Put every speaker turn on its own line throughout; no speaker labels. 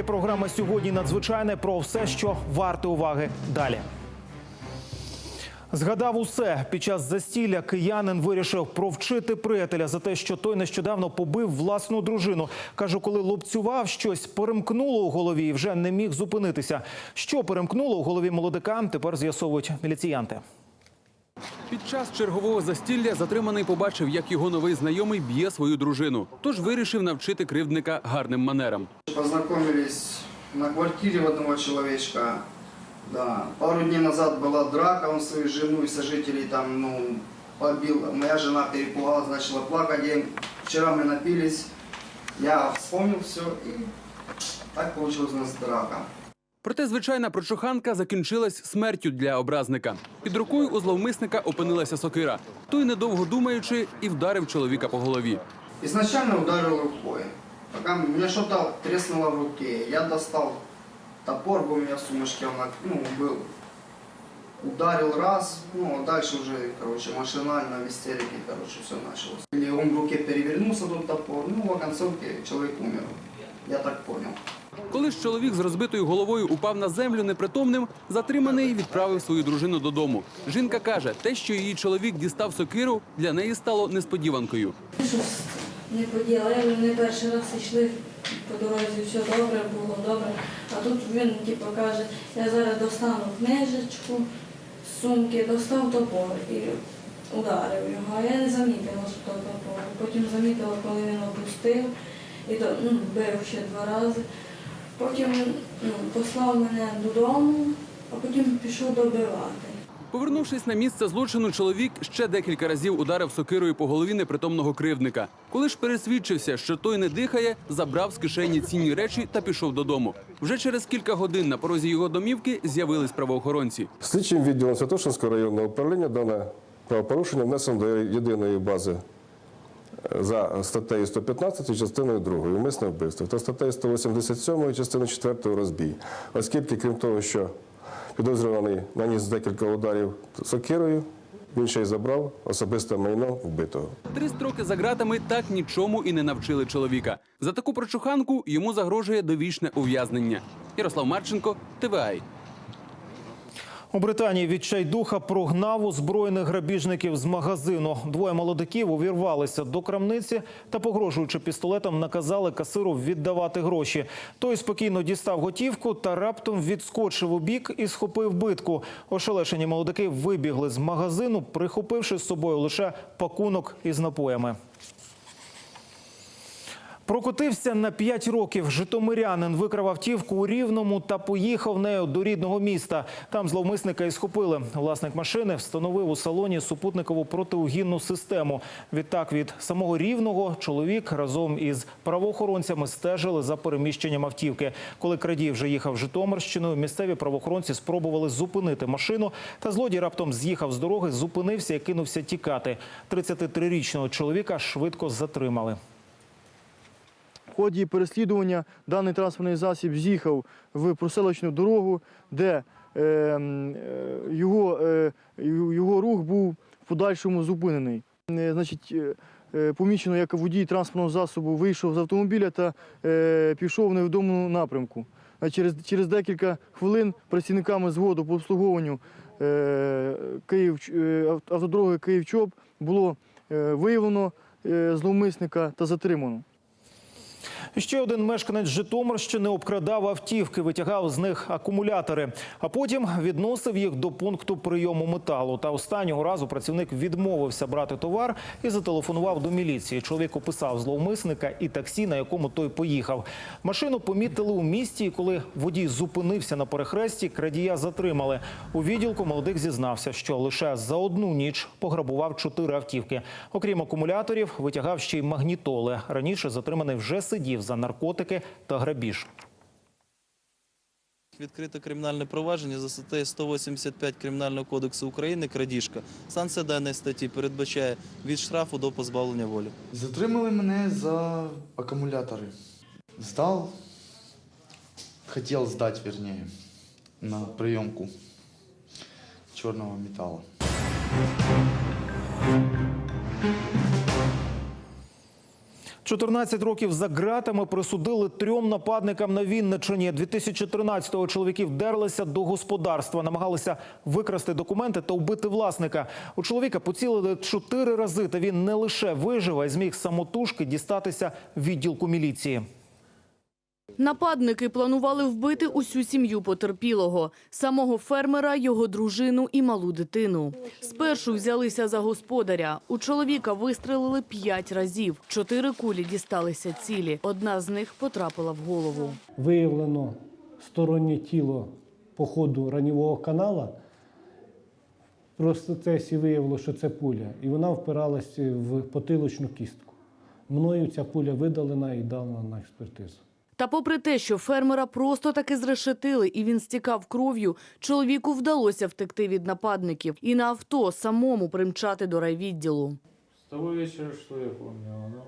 ефірі програма сьогодні надзвичайне про все, що варте уваги далі. Згадав усе під час застілля киянин вирішив провчити приятеля за те, що той нещодавно побив власну дружину. Каже, коли лупцював щось, перемкнуло у голові і вже не міг зупинитися. Що перемкнуло у голові молодика, тепер з'ясовують міліціянти.
Під час чергового застілля затриманий побачив, як його новий знайомий б'є свою дружину. Тож вирішив навчити кривдника гарним манерам.
Познакомились на квартире у одного человечка. Да. Пару дней назад была драка, он свою жену и сожителей там, ну, побил. Моя жена перепугалась, начала плакать. Я- Вчера мы напились, я вспомнил все и так получилась у нас драка.
Проте звичайна прочуханка закінчилась смертю для образника. Під рукою у зловмисника опинилася сокира. Той, недовго думаючи, і вдарив чоловіка по голові.
Изначально ударил рукой. Пока мне что-то треснуло в руке, я достал топор, был у меня в сумочке, он ну, был. Ударил раз, ну, а дальше уже, короче, машинально, в истерике, короче, все началось. Или в руке перевернулся, тот топор, ну, в оконцовке человек умер. Я так понял.
Коли чоловік з розбитою головою упав на землю непритомним, затриманий відправив свою дружину додому. Жінка каже, те, що її чоловік дістав сокиру, для неї стало несподіванкою.
Щось не поділа. Я не перший раз йшли по дорозі, все добре, було добре. А тут він типу, каже, я зараз достану книжечку сумки, достав топор і ударив його. А я не замітила, що то топор. Потім замітила, коли він опустив і до- ну, бив ще два рази. Потім ну, послав мене додому, а потім пішов добивати.
Повернувшись на місце злочину, чоловік ще декілька разів ударив сокирою по голові непритомного кривдника. Коли ж пересвідчився, що той не дихає, забрав з кишені цінні речі та пішов додому. Вже через кілька годин на порозі його домівки з'явились правоохоронці.
Слідчим відділом Святошинського районного управління дане правопорушення внесено до єдиної бази за статтею 115 частиною 2 умисне вбивство та статтею 187 частиною 4 розбій. Оскільки, крім того, що підозрюваний наніс декілька ударів сокирою, він ще й забрав особисте майно вбитого.
Три строки за ґратами так нічому і не навчили чоловіка. За таку прочуханку йому загрожує довічне ув'язнення. Ярослав Марченко, ТВАЙ.
У Британії відчайдуха прогнав озброєних грабіжників з магазину. Двоє молодиків увірвалися до крамниці та, погрожуючи пістолетом, наказали касиру віддавати гроші. Той спокійно дістав готівку та раптом відскочив у бік і схопив битку. Ошелешені молодики вибігли з магазину, прихопивши з собою лише пакунок із напоями. Прокотився на 5 років. Житомирянин викрав автівку у Рівному та поїхав нею до рідного міста. Там зловмисника і схопили. Власник машини встановив у салоні супутникову протиугінну систему. Відтак від самого Рівного чоловік разом із правоохоронцями стежили за переміщенням автівки. Коли крадій вже їхав Житомирщиною, місцеві правоохоронці спробували зупинити машину. Та злодій раптом з'їхав з дороги, зупинився і кинувся тікати. 33-річного чоловіка швидко затримали.
В ході переслідування даний транспортний засіб з'їхав в проселочну дорогу, де е, е, його, е, його рух був в подальшому зупинений. Значить, помічено, як водій транспортного засобу вийшов з автомобіля та пішов в невідомому напрямку. Через, через декілька хвилин працівниками згоду по обслуговуванню Київ, автодороги Київ-Чоп було виявлено зловмисника та затримано.
Ще один мешканець Житомирщини обкрадав автівки, витягав з них акумулятори, а потім відносив їх до пункту прийому металу. Та останнього разу працівник відмовився брати товар і зателефонував до міліції. Чоловік описав зловмисника і таксі, на якому той поїхав. Машину помітили у місті, і коли водій зупинився на перехресті, крадія затримали. У відділку молодик зізнався, що лише за одну ніч пограбував чотири автівки. Окрім акумуляторів, витягав ще й магнітоли. Раніше затриманий вже сидів за наркотики та грабіж.
Відкрито кримінальне провадження за статтею 185 Кримінального кодексу України крадіжка. Санкція даної статті передбачає від штрафу до позбавлення волі.
Затримали мене за акумулятори. Здав, хотів здати, вернее, на прийомку чорного металу.
14 років за ґратами присудили трьом нападникам на Вінниччині. 2013-го чоловіки вдерлися до господарства, намагалися викрасти документи та вбити власника. У чоловіка поцілили чотири рази, та він не лише вижив, а й зміг самотужки дістатися відділку міліції.
Нападники планували вбити усю сім'ю потерпілого – самого фермера, його дружину і малу дитину. Спершу взялися за господаря. У чоловіка вистрелили п'ять разів. Чотири кулі дісталися цілі. Одна з них потрапила в голову.
виявлено стороннє тіло по ходу ранівого канала. В процесі виявило, що це пуля, і вона впиралася в потилочну кістку. Мною ця пуля видалена і дана на експертизу.
Та попри те, що фермера просто таки зрешетили і він стікав кров'ю, чоловіку вдалося втекти від нападників і на авто самому примчати до райвідділу.
С того вечера, что я помню, оно,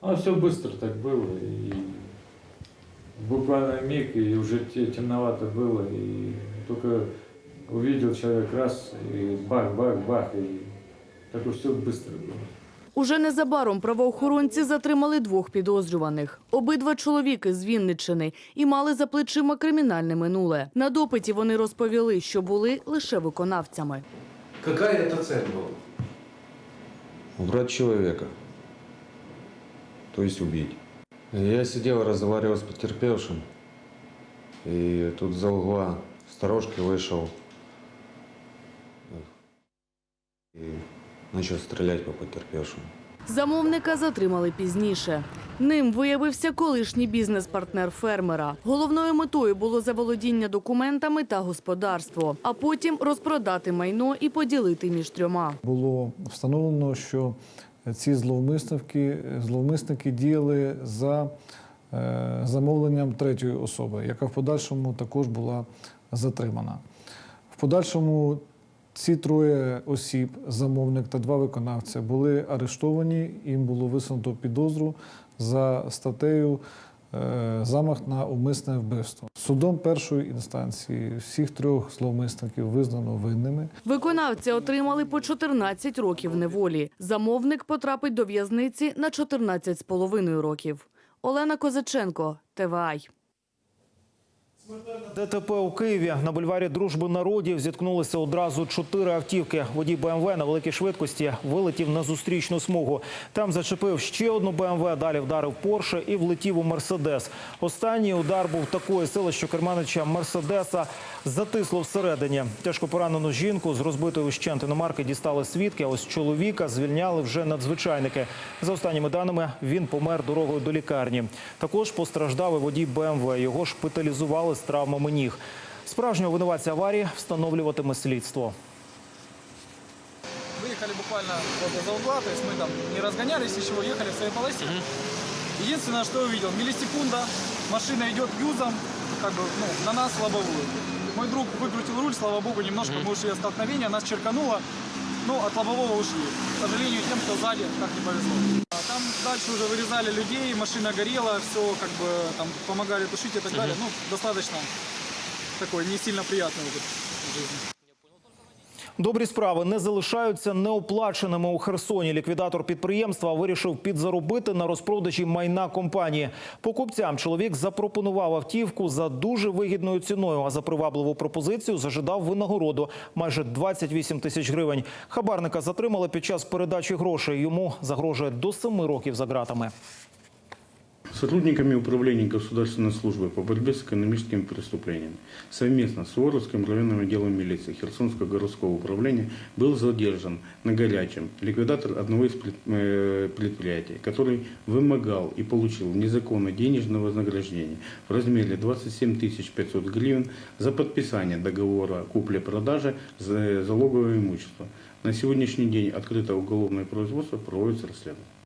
оно все быстро так было, и буквально миг, и уже те- темновато было, и только увидел человек раз, и бах-бах-бах, и так все быстро было.
Уже незабаром правоохоронці затримали двох підозрюваних. Обидва чоловіки з Вінниччини і мали за плечима кримінальне минуле. На допиті вони розповіли, що були лише виконавцями.
Какая это цель была?
Убрать человека. То есть убить. Я сидел, разговаривал с потерпевшим. И тут за угла сторожки вышел. И начал стрелять по потерпевшему.
Замовника затримали пізніше. Ним виявився колишній бізнес-партнер фермера. Головною метою було заволодіння документами та господарство, а потім розпродати майно і поділити між трьома.
Було встановлено, що ці зловмисники, зловмисники діяли за е, замовленням третьої особи, яка в подальшому також була затримана. В подальшому ці троє осіб, замовник та два виконавця, були арештовані. Їм було висунуто підозру за статтею е, замах на умисне вбивство. Судом першої інстанції всіх трьох зловмисників визнано винними.
Виконавці отримали по 14 років неволі. Замовник потрапить до в'язниці на 14 з половиною років. Олена Козаченко, ТВАЙ.
ДТП у Києві на бульварі Дружби народів зіткнулися одразу чотири автівки. Водій БМВ на великій швидкості вилетів на зустрічну смугу. Там зачепив ще одну БМВ, далі вдарив Порше і влетів у Мерседес. Останній удар був такої сили, що керманича Мерседеса затисло всередині. Тяжко поранену жінку з розбитої ущент іномарки дістали свідки. А ось чоловіка звільняли вже надзвичайники. За останніми даними, він помер дорогою до лікарні. Також постраждав і водій БМВ. Його шпиталізували з травмами ніг. Справжнього винуватця аварії встановлюватиме слідство.
Выехали буквально вот из-за угла, то есть мы там не разгонялись, ничего, ехали в своей полосе. Единственное, что я увидел, миллисекунда, машина идет юзом, как бы, ну, на нас лобовую. Мой друг выкрутил руль, слава богу, немножко мы ушли от столкновения, нас черкануло, ну, от лобового ушли. К сожалению, тем, кто сзади, как не повезло. А там дальше уже вырезали людей, машина горела, все как бы там помогали тушить и так далее. Ну, достаточно такой не сильно приятный опыт в жизни.
Добрі справи не залишаються неоплаченими у Херсоні. Ліквідатор підприємства вирішив підзаробити на розпродажі майна компанії. Покупцям чоловік запропонував автівку за дуже вигідною ціною. А за привабливу пропозицію зажидав винагороду майже 28 тисяч гривень. Хабарника затримали під час передачі грошей. Йому загрожує до 7 років за ґратами.
Сотрудниками Управления Государственной службы по борьбе с экономическими преступлениями совместно с Воровским районным отделом милиции Херсонского городского управления был задержан на горячем ликвидатор одного из э, предприятий, который вымогал и получил незаконно денежное вознаграждение в размере 27 500 гривен за подписание договора купли-продажи за залогового имущества. На сегодняшний день открыто уголовное производство, проводится расследование.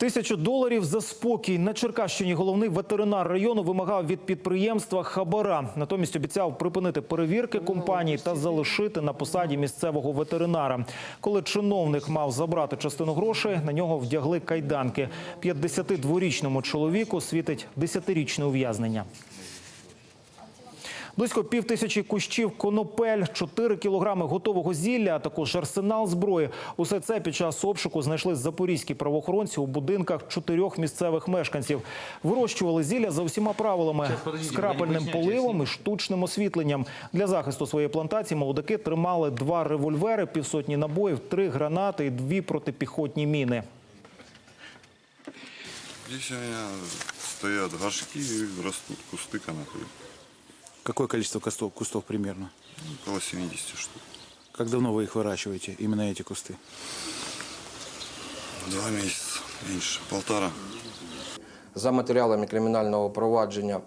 Тисячу доларів за спокій на Черкащині. Головний ветеринар району вимагав від підприємства хабара. Натомість обіцяв припинити перевірки компанії та залишити на посаді місцевого ветеринара. Коли чиновник мав забрати частину грошей, на нього вдягли кайданки. 52-річному чоловіку світить 10-річне ув'язнення. Близько пів тисячі кущів конопель, 4 кілограми готового зілля, а також арсенал зброї. Усе це під час обшуку знайшли запорізькі правоохоронці у будинках чотирьох місцевих мешканців. Вирощували зілля за усіма правилами з крапельним поливом і штучним освітленням. Для захисту своєї плантації молодики тримали два револьвери, півсотні набоїв, три гранати і дві протипіхотні міни.
Здесь у меня стоят горшки и растут кусты конопли.
Какое количество кустов, кустов примерно?
Около 70 штук.
Как давно вы их выращиваете, именно эти кусты?
Два месяца, меньше, полтора.
За матеріалами кримінального провадження,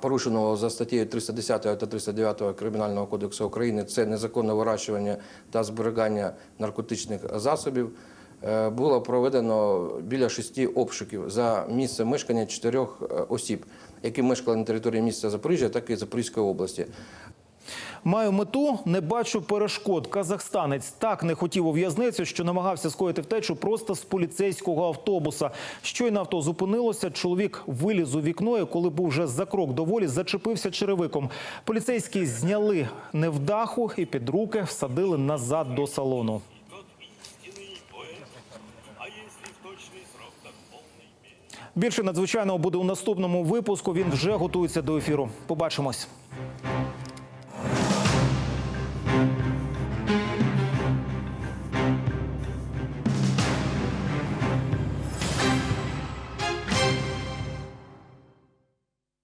порушеного за статтею 310 та 309 Кримінального кодексу України, це незаконне вирощування та зберігання наркотичних засобів. е, Було проведено біля шести обшуків за місце мешкання чотирьох е, осіб, які мешкали на території міста Запоріжжя, так і Запорізької області.
Маю мету, не бачу перешкод. Казахстанець так не хотів у в'язницю, що намагався скоїти втечу просто з поліцейського автобуса. Щойно авто зупинилося, чоловік виліз у вікно і коли був вже за крок до волі, зачепився черевиком. Поліцейські зняли невдаху і під руки всадили назад до салону. Більше надзвичайного буде у наступному випуску. Він вже готується до ефіру. Побачимось.